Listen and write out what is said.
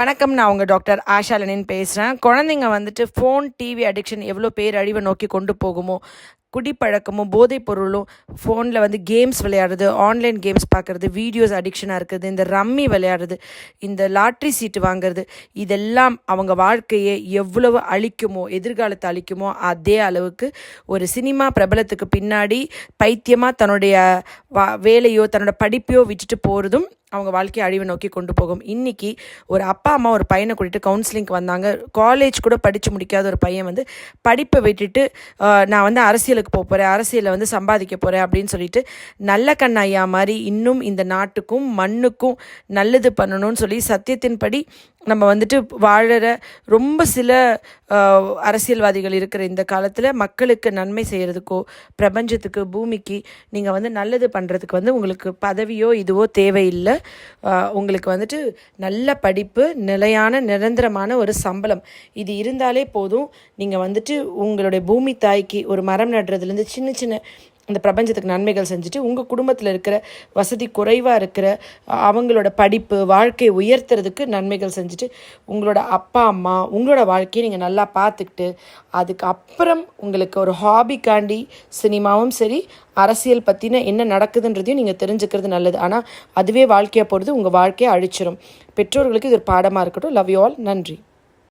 வணக்கம் நான் உங்கள் டாக்டர் ஆஷாலனின் பேசுகிறேன் குழந்தைங்க வந்துட்டு ஃபோன் டிவி அடிக்ஷன் எவ்வளோ பேர் அழிவை நோக்கி கொண்டு போகுமோ? குடிப்பழக்கமும் போதைப் பொருளும் ஃபோனில் வந்து கேம்ஸ் விளையாடுறது ஆன்லைன் கேம்ஸ் பார்க்குறது வீடியோஸ் அடிக்ஷனாக இருக்கிறது இந்த ரம்மி விளையாடுறது இந்த லாட்ரி சீட்டு வாங்குறது இதெல்லாம் அவங்க வாழ்க்கையை எவ்வளவு அழிக்குமோ எதிர்காலத்தை அழிக்குமோ அதே அளவுக்கு ஒரு சினிமா பிரபலத்துக்கு பின்னாடி பைத்தியமாக தன்னுடைய வா வேலையோ தன்னோட படிப்பையோ விட்டுட்டு போகிறதும் அவங்க வாழ்க்கையை அழிவை நோக்கி கொண்டு போகும். இன்றைக்கி ஒரு அப்பா அம்மா ஒரு பையனை கூட்டிட்டு கவுன்சிலிங்க்கு வந்தாங்க. காலேஜ் கூட படித்து முடிக்காத ஒரு பையன் வந்து படிப்பை விட்டுட்டு நான் வந்து அரசியல் அரசியலுக்கு போக போகிறேன் அரசியலில் வந்து சம்பாதிக்க போகிறேன் அப்படின்னு சொல்லிட்டு நல்ல கண்ணையா மாதிரி இன்னும் இந்த நாட்டுக்கும் மண்ணுக்கும் நல்லது பண்ணணும்னு சொல்லி சத்தியத்தின்படி நம்ம வந்துட்டு வாழற ரொம்ப சில அரசியல்வாதிகள் இருக்கிற இந்த காலத்தில் மக்களுக்கு நன்மை செய்கிறதுக்கோ பிரபஞ்சத்துக்கு பூமிக்கு நீங்கள் வந்து நல்லது பண்ணுறதுக்கு வந்து உங்களுக்கு பதவியோ இதுவோ தேவையில்லை. உங்களுக்கு வந்துட்டு நல்ல படிப்பு நிலையான நிரந்தரமான ஒரு சம்பளம். இது இருந்தாலே போதும். நீங்கள் வந்துட்டு உங்களுடைய பூமி தாய்க்கு ஒரு மரம் நடுறதுலேருந்து சின்ன சின்ன இந்த பிரபஞ்சத்துக்கு நன்மைகள் செஞ்சுட்டு உங்கள் குடும்பத்தில் இருக்கிற வசதி குறைவாக இருக்கிற அவங்களோட படிப்பு வாழ்க்கையை உயர்த்துறதுக்கு நன்மைகள் செஞ்சுட்டு உங்களோட அப்பா அம்மா உங்களோட வாழ்க்கையை நீங்கள் நல்லா பார்த்துக்கிட்டு அதுக்கப்புறம் உங்களுக்கு ஒரு ஹாபிக்காண்டி சினிமாவும் சரி அரசியல் பற்றின என்ன நடக்குதுன்றதையும் நீங்கள் தெரிஞ்சுக்கிறது நல்லது. ஆனால் அதுவே வாழ்க்கையாக போகிறது உங்கள் வாழ்க்கையை அழிச்சிடும் பெற்றோர்களுக்கு இது ஒரு பாடமாக இருக்கட்டும். லவ் யூ ஆல் நன்றி.